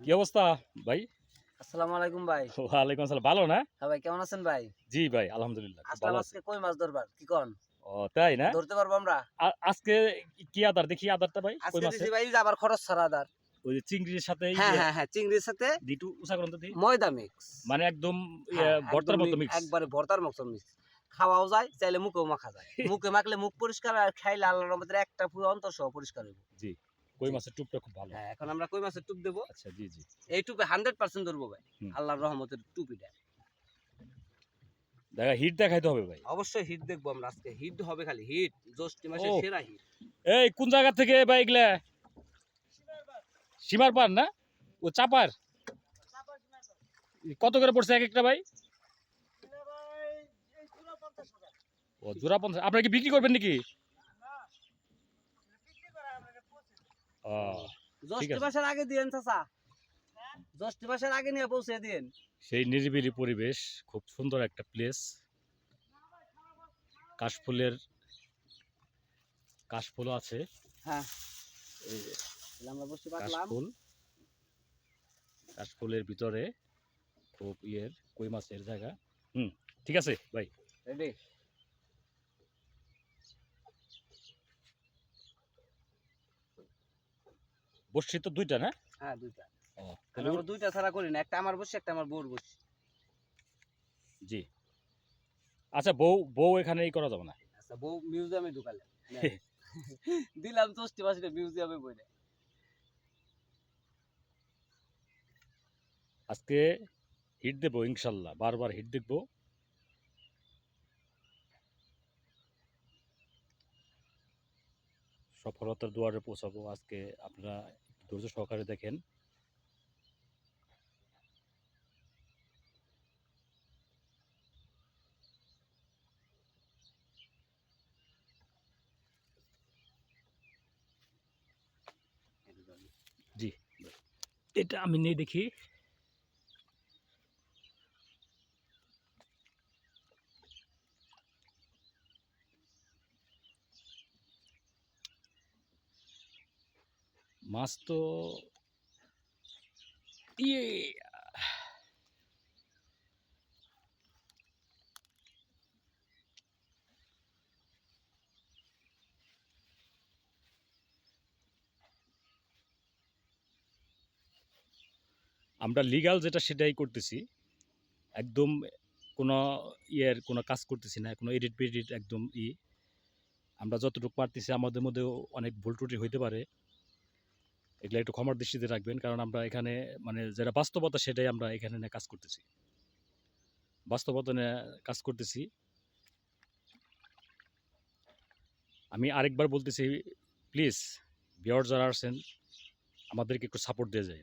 কি অবস্থা ভাই? আসসালামু আলাইকুম ভাই। ওয়ালাইকুম আসসালাম। ভালো না? হ্যাঁ ভাই কেমন আছেন ভাই? জি ভাই আলহামদুলিল্লাহ ভালো। আজকে কই মাছ ধরবার? কি কোন? ও তাই না? ধরতে পারব আমরা? আজকে কি আদার? দেখি আদারটা ভাই কই আজকে ভাই আবার খরচ ছাড়া দার ওই যে চিংড়ির সাথে হ্যাঁ হ্যাঁ হ্যাঁ চিংড়ির সাথে দিটু দি ময়দা মিক্স। মানে একদম ইয়ে, ভর্তার মতো মিক্স। একবারে ভর্তার মতো মিক্স। খাওয়াও যায় চাইলে মুখেও মাখা যায়। মুখে মাখলে মুখ পরিষ্কার আর খাইলে আল্লাহর একটা পুরো অন্তর সহ পরিষ্কার হইব। কই মাছের টুপটা খুব ভালো। হ্যাঁ এখন আমরা কই মাছের টুপ দেবো? আচ্ছা জি জি। এই টুপে হান্ড্রেড পার্সেন্ট ধরবো ভাই। আল্লাহর রহমতের টুপিটা। দেখা হিট দেখাইতে হবে ভাই। অবশ্যই হিট দেখব আমরা আজকে। হিট হবে খালি হিট। জ্যৈষ্ঠী মাসের। সেরা হিট। এই কোন জায়গা থেকে ভাই এগুলা? সীমার পার না? ও চাপার? কত করে পড়ছে এক একটা ভাই? ও জোড়া পঞ্চাশ। আপনারা কি বিক্রি করবেন নাকি? জ্যৈষ্ঠী আছে। মাসের আগে দিয়েন চাচা। জ্যৈষ্ঠী মাসের আগে নিয়ে পৌঁছে দিন সেই নিরিবিলি পরিবেশ খুব সুন্দর একটা প্লেস কাশফুলের কাশফুলও আছে। হ্যাঁ। কাশফুল। কাশফুলের ভিতরে খুব ইয়ের কই মাছের জায়গা? হুম ঠিক আছে ভাই। রেডি বসছি তো দুইটা না? হ্যাঁ দুইটা। তাহলে আমরা দুইটা ছাড়া করি না। একটা আমার বসে একটা আমার বউর বসে জি। আচ্ছা বউ বউ এখানে এই করা যাবে না? আচ্ছা বউ মিউজিয়ামে ঢুকালে। দিলাম জ্যৈষ্ঠী মাসে মিউজিয়ামে বই আজকে হিট দেবো ইনশাল্লাহ বারবার হিট দেখব। সফলতার দুয়ারে পৌঁছাবো আজকে। আপনারা ধৈর্য সহকারে দেখেন। জি। এটা আমি নেই দেখি। মাছ তো ইয়ে। আমরা লিগাল যেটা সেটাই করতেছি। একদম কোনো ইয়ের কোনো কাজ করতেছি না, কোনো এডিট বেডিট একদম ই। আমরা যতটুকু পারতেছি আমাদের মধ্যেও অনেক ভুল ত্রুটি হইতে পারে। এগুলো একটু ক্ষমার দৃষ্টিতে রাখবেন, কারণ আমরা এখানে মানে যেটা বাস্তবতা সেটাই আমরা এখানে কাজ করতেছি। বাস্তবতা কাজ করতেছি। আমি আরেকবার বলতেছি প্লিজ বিয়ার যারা আছেন, আমাদেরকে একটু সাপোর্ট দিয়ে যায়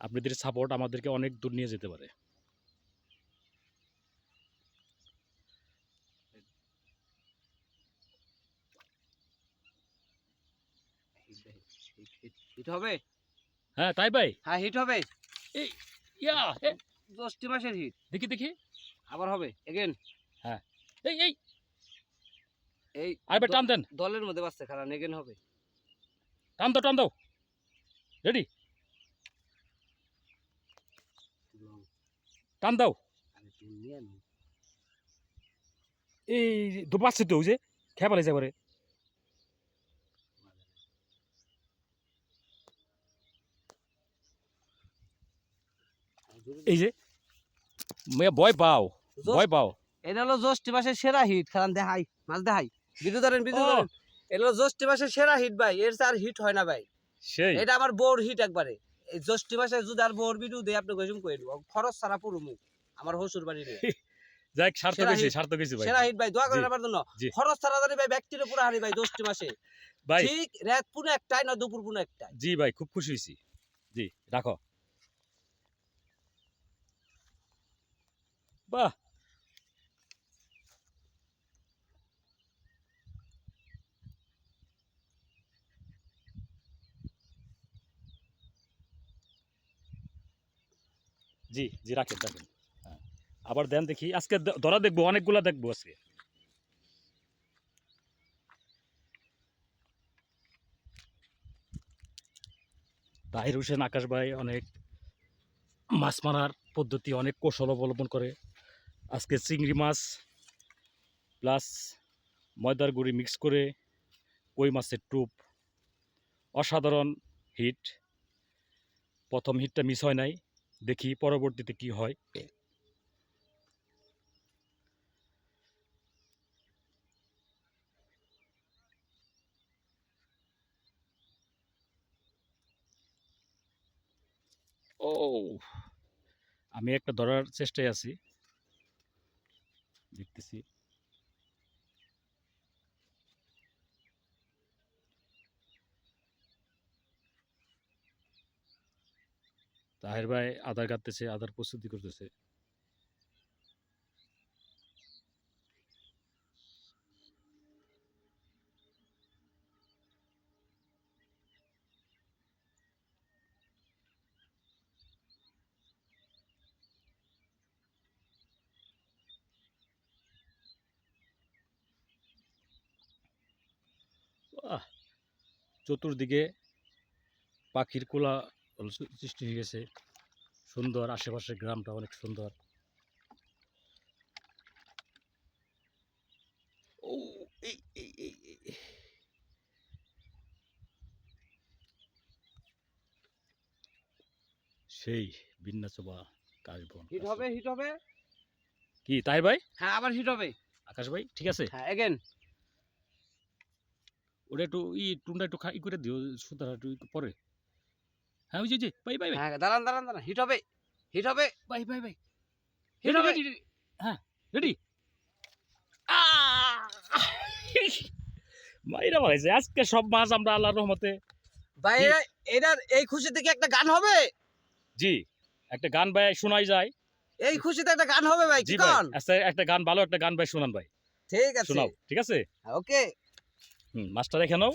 আপনাদের সাপোর্ট আমাদেরকে অনেক দূর নিয়ে যেতে পারে। হিট হবে? হ্যাঁ তাই ভাই। হ্যাঁ হিট হবে? এই ইয়া জ্যৈষ্ঠী মাসের হিট। দেখি দেখি। আবার হবে এগেন হ্যাঁ। এই এই। এই আরে টান দেন। দলের মধ্যে বাঁচছে কারণ এগেন হবে। টান দাও টান দাও। রেডি টান দাও। এই দুপাচ্ছে তো যে খেয়ে পালাইছে একবারে। এই যে ভয় পাও ভয় পাও। এটা হলো জ্যৈষ্ঠী মাসের সেরা হিট দেখাই মাছ দেখাই। বিদ্যুৎ ধরেন বিদ্যুৎ ধরেন। এটা হলো জ্যৈষ্ঠী মাসের সেরা হিট ভাই। এর আর হিট হয় না ভাই। সেই। এটা আমার বোর হিট একবারে। এই জ্যৈষ্ঠী মাসে যদি আর বোর ভিডিও দেয় আপনি কইসুম কই দিব। খরচ ছাড়া পুরো মুখ। আমার হসুর বাড়ি যাক সার্থক হয়েছে সার্থক হয়েছে ভাই। সেরা হিট ভাই। দোয়া করেন আমার জন্য। খরচ ছাড়া জানি ভাই ব্যক্তির পুরো হারি ভাই জ্যৈষ্ঠী মাসে ভাই। ঠিক রাত পুনে একটাই না দুপুর পুনে একটাই জি ভাই খুব খুশি হয়েছি জি রাখো। বাহ। জি জি, রাখেন হ্যাঁ। আবার দেন দেখি, আজকে ধরা দেখব, অনেকগুলা দেখব আজকে। তাহির হোসেন আকাশ ভাই অনেক মাছ মারার পদ্ধতি, অনেক কৌশল অবলম্বন করে। আজকে চিংড়ি মাছ, প্লাস ময়দার গুঁড়ি মিক্স করে কই মাছের টুপ। অসাধারণ হিট প্রথম হিটটা মিস হয় নাই। দেখি পরবর্তীতে কি হয়। ও, আমি একটা ধরার চেষ্টায় আছি। দেখতেছি। তাহের ভাই আধার কাটতেছে আধার প্রস্তুতি করতেছে। আহ, চতুর্দিকে পাখির কোলা সৃষ্টি হয়ে গেছে। সুন্দর আশেপাশের গ্রামটা অনেক সুন্দর। ও এই। সেই বিন্যাসবা কাশবন হিট হবে হিট হবে। কি তাই ভাই? হ্যাঁ আবার হিট হবে। আকাশ ভাই ঠিক আছে? হ্যাঁ এগেন ওটা একটু ই টুনটা একটু খাই করে দিও সুতরাং একটু পরে। হ্যাঁ ওই যে যে বাই বাই হ্যাঁ দাঁড়ান দাঁড়ান দাঁড়ান হিট হবে হিট হবে। Bye bye bye. হিট হবে? হ্যাঁ রেডি। মাইরা মারাইছে আজকে সব মাছ আমরা আল্লাহর রহমতে ভাই এটার এই খুশিতে কি একটা গান হবে? জি একটা গান ভাই শোনাই যায়। এই খুশিতে একটা গান হবে ভাই কি গান? আচ্ছা একটা গান ভালো একটা গান ভাই শোনান ভাই। ঠিক আছে। শোনাও ঠিক আছে? ওকে। হুম মাস্টার এখানেও?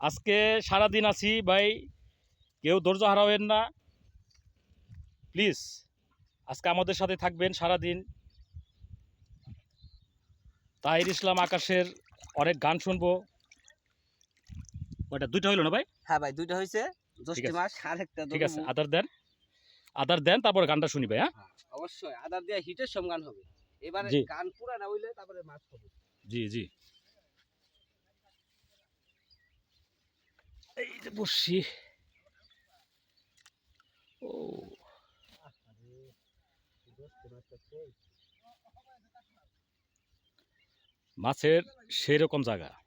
আজকে সারা দিন আছি ভাই। কেউ ধৈর্য হারাবেন না। প্লিজ আজকে আমাদের সাথে থাকবেন সারা দিন তাহির ইসলাম আকাশের অনেক গান শুনব। ওটা দুইটা হইল না ভাই? হ্যাঁ ভাই দুইটা হয়েছে ঠিক আছে। আদার দেন। আদার দেন তারপরে গানটা শুনি ভাই হ্যাঁ? হ্যাঁ, অবশ্যই। আদার দিয়ে হিটের সম গান হবে। এবারে গান পুরা না হইলে তারপরে মাছ হবে। জি জি। এই যে বসছি। ও। মাছের সেই রকম জায়গা।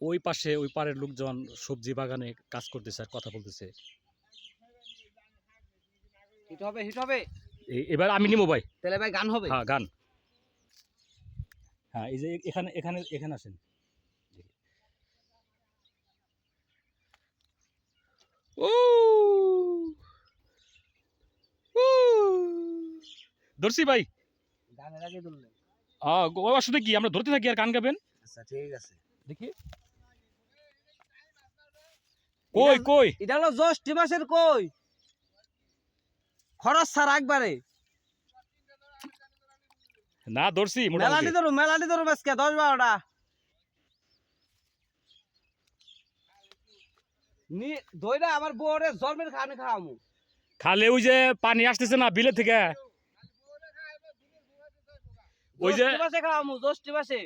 ওই পাশে ওই পাড়ের লোকজন সবজি বাগানে কাজ করতেছে আর কথা বলতেছে। হিট হবে হিট হবে। এবার আমি নিবো ভাই। তাহলে ভাই গান হবে? হ্যাঁ গান। হ্যাঁ এই যে এখানে এখানে এখানে আসেন। ও! ধরছি ভাই। গানের আগে ধরলেন। আসলে কি আমরা ধরতে থাকি আর গান গাবেন? আচ্ছা ঠিক আছে। দেখি। কই কই? এটা হলো জ্যৈষ্ঠ মাসের কই? খরচ ছাড়া একবারে। না ধরছি মেলাটি ধরো মেলাটি ধরো আজকে দশ বারোটা। নি দইটা আমার বউরে জন্মের খাওয়ানি খাওয়ামু। খালে ওই যে পানি আসতেছে না বিলে থেকে? ওই যে খাওয়ামু জ্যৈষ্ঠ মাসে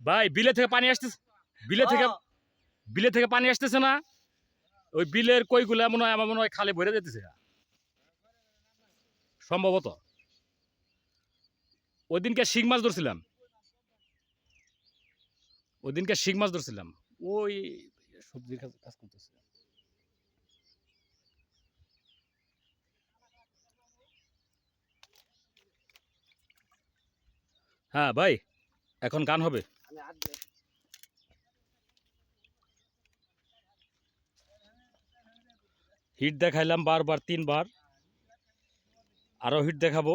ভাই বিলে থেকে পানি আসতেছে বিলে থেকে বিলে থেকে পানি আসতেছে না? ওই বিলের কইগুলা মনে হয় আমার মনে হয় খালে ভরে যেতেছে। সম্ভবত। ওই দিনকে শিং মাছ ধরছিলাম। ওই দিনকে শিং মাছ ধরছিলাম। ওই সবজির কাজ কাজ করতেছে। হ্যাঁ ভাই এখন গান হবে। হিট দেখাইলাম বারবার তিনবার। আরও হিট দেখাবো।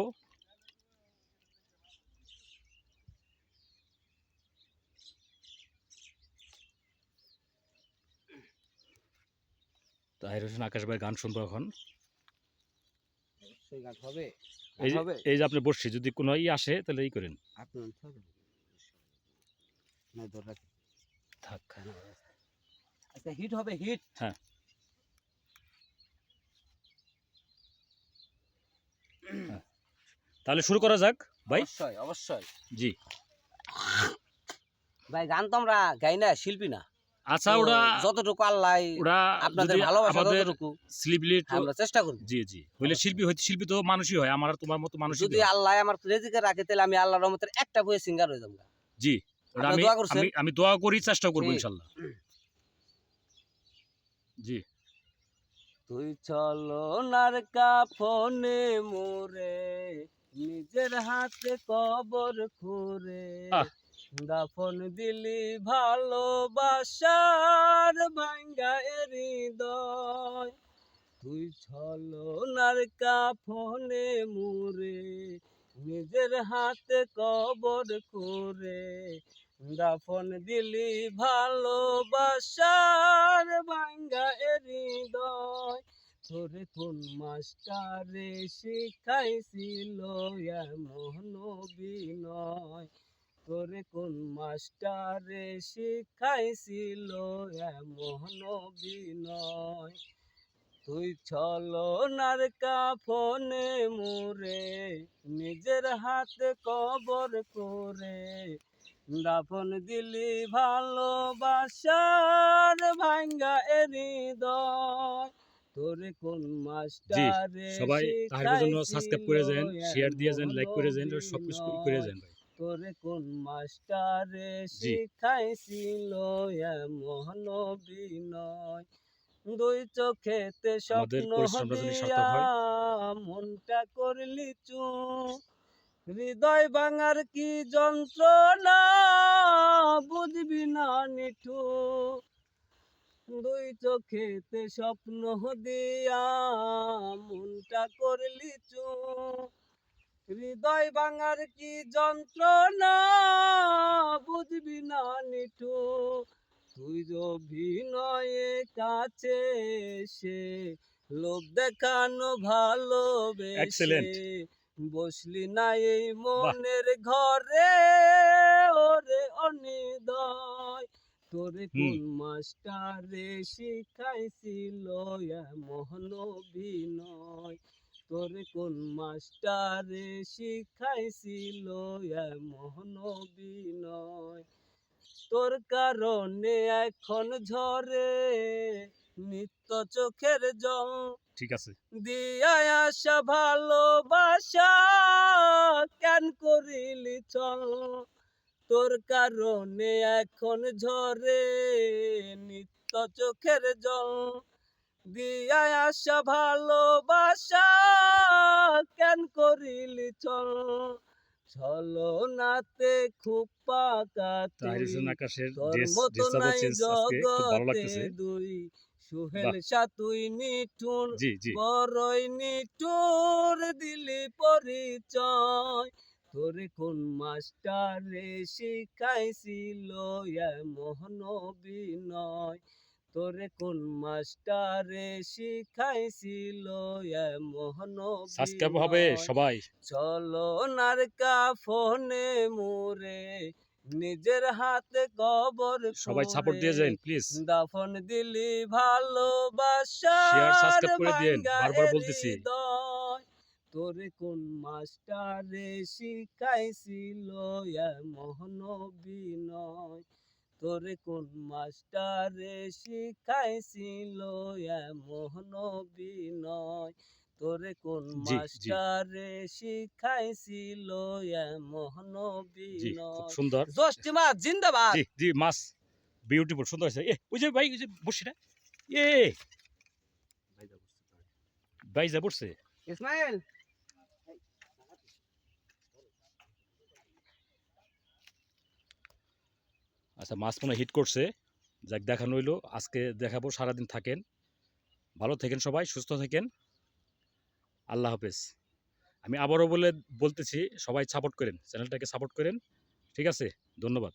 তাহির হোসেন আকাশ ভাই গান শুনব এখন। এই যে আপনি বসছি যদি কোনো ই আসে তাহলে এই করেন। থাক। আচ্ছা হিট হবে হিট। হ্যাঁ। তাহলে শুরু করা যাক ভাই। অবশ্যই অবশ্যই। জি। ভাই গান তো আমরা গাই না শিল্পী না। আচ্ছা ওরা যতটুকু আল্লাহ ওরা আপনাদের ভালোবাসা যতটুকু স্লিপলিট আমরা চেষ্টা করব। জি জি। হইলে শিল্পী হইতে শিল্পী তো মানুষই হয় আমার আর তোমার মতো মানুষই যদি আল্লাহ আমার রেজিকে রাখে তাহলে আমি আল্লাহর রহমতের একটা বইয়ে সিঙ্গার হয়ে যাব। জি। আমি? আমি আমি দোয়া করি চেষ্টা করব হুম। ইনশাল্লাহ। জি। তুই চলো নার কাফনে মোরে। নিজের হাতে কবর খুরে। দাফন দিলি ভালোবাসার ভাঙ্গা হৃদয় তুই চলো নার কাফনে মোরে নিজের হাতে কবর খুরে দাফন দিলি ভালোবাসার ভাঙ্গা হৃদয় তোরে কোন মাস্টারে শিখাইছিল এমন বিনয় তোরে কোন মাস্টারে শিখাইছিল এমন বিনয় তুই চলো নার কাফনে মোরে নিজের হাতে কবর করে। দাফন দিলি ভালোবাসার ভাঙ্গা হৃদয়। তোরে কোন মাস্টারে সবাই তাহার জন্য সাবস্ক্রাইব করে যান শেয়ার দিয়ে যান লাইক করে যান সব কিছু করে যান ভাই। তোরে কোন মাস্টারে। শিখাইছিল এমন বিনয়। দুই চোখেতে স্বপ্ন দিয়া মনটা করলি চু। হৃদয় ভাঙার কি যন্ত্রণা বুঝবি না নিঠু। দুই চোখেতে স্বপ্ন দিয়া মনটা করলি চু। হৃদয় ভাঙার কি যন্ত্রণা বুঝবি না নিঠু। তুই অভিনয়ে কাছে সে লোক দেখানো ভালোবেসে বসলি না এই মনের ঘরে ওরে অনিদয়। তোরে কোন মাস্টারে শিখাইছিল এমন বিনয় তোরে কোন মাস্টারে শিখাইছিল এমন বিনয় তোর কারণে এখন ঝরে নিত্য চোখের জল ঠিক আছে। দিয়া আসা ভালোবাসা কেন করিলি চল? তোর কারণে এখন ঝরে নিত্য চোখের জল। দিয়া আসা ভালোবাসা কেন করিলি চল? চলো নাতে খুব জগতে দুই। সুহেল সাতুই নিঠুর। বড়ই নিঠুর দিলি পরিচয়। তোরে কোন মাস্টারে শিখাইছিল এমন বিনয়? তোরে কোন মাস্টারে শিখাইছিল এমন সাবস্ক্রাইব হবে সবাই। চলো নার কাফনে মোরে নিজের হাতে কবর সবাই সাপোর্ট দিয়ে যান প্লিজ দাফন দিলি ভালোবাসা Share, subscribe করে দিয়েন, বারবার বলতেছি। তোরে কোন মাস্টারে শিখাইছিল? এমন বিনয়। তোরে কোন মাস্টারে শিখাইছিল? এমন বিনয়। তোরে কোন। মাস্টারে শিখাইছিল? খুব বিনয়। সুন্দর। দশটি মাস জিন্দাবাদ। জি জি মাস। বিউটিফুল সুন্দর হয়েছে। এ ওই যে ভাই ওই যে বসিটা এ! ভাই যা পড়ছে ইসমাইল! আচ্ছা মাছ মনে হিট করছে। যাক, দেখানো হইল। আজকে দেখাবো, সারাদিন থাকেন। ভালো থাকেন সবাই, সুস্থ থাকেন। আল্লাহ হাফেজ। আমি আবারও বলে, বলতেছি, সবাই সাপোর্ট করেন। চ্যানেলটাকে সাপোর্ট করেন। ঠিক আছে? ধন্যবাদ।